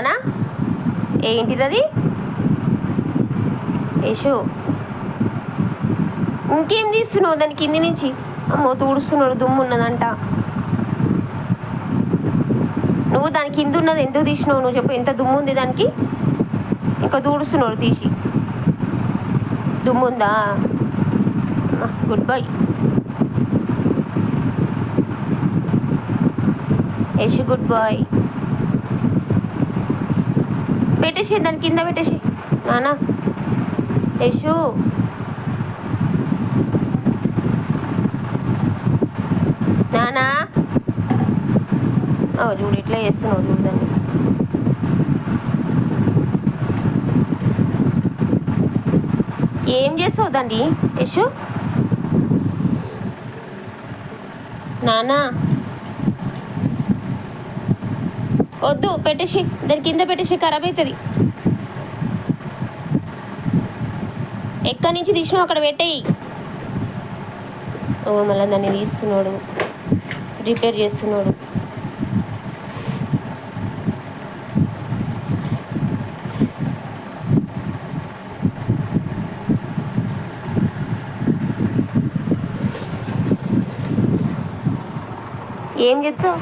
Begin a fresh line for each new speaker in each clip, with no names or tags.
నానా ఏంటిది అది యశు ఇంకేం తీస్తున్నావు దాని కింది నుంచి? అమ్మో తూడుస్తున్నాడు దుమ్ము ఉన్నదంట నువ్వు దాని కింద ఉన్నది ఎందుకు తీసినావు? నువ్వు చెప్పు ఎంత దుమ్ము ఉంది దానికి? ఇంకా తూడుస్తున్నాడు తీసి. దుమ్ము ఉందా good bye. Yashu good bye పెట్టేసి దాని కింద పెట్టేసి నానా. యశు. నానా. ఓ చూడు ఇట్లా చేస్తున్నావు చూడదండి ఏం చేస్తావు దాన్ని యశు? నానా. వద్దు పెట్టేసి దాని కింద పెట్టేసి ఖరాబ్ అవుతుంది ఎక్కడి నుంచి తీసినావు అక్కడ పెట్టేయి. ఓ మళ్ళీ దాన్ని తీస్తున్నాడు. రిపేర్ చేస్తున్నాడు. ఏం చెప్తావు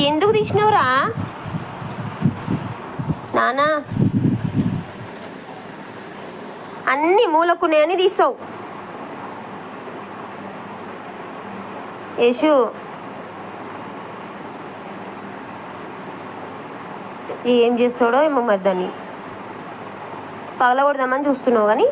ఎందుకు తీసినావురా? నానా. అన్ని మూలకున్నాయని తీస్తావు. యేషు ఏం చేస్తాడో ఏమో మరి దాన్ని. పగలగొడదామని చూస్తున్నావు కానీ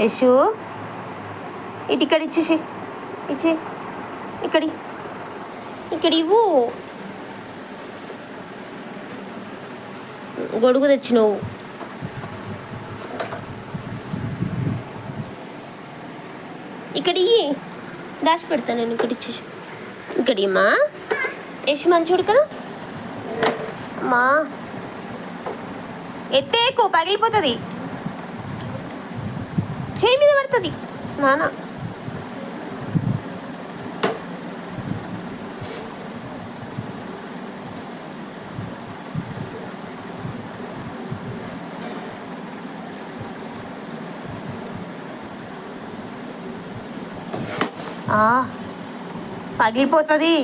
యశు ఇటు ఇక్కడ ఇచ్చేసి ఇచ్చే ఇక్కడి ఇక్కడ ఇవ్వు. గొడుగు తెచ్చినావు. ఇక్కడ ఇయ్యి. దాచి పెడతా నేను ఇక్కడ ఇచ్చేసి ఇక్కడ ఇమ్మా యశ్ మంచోడు కదా? అమ్మా ఎత్తేకు పగిలిపోతుంది. చేయి మీద పడుతుంది. నానా. ఆ, పగిలిపోతుంది.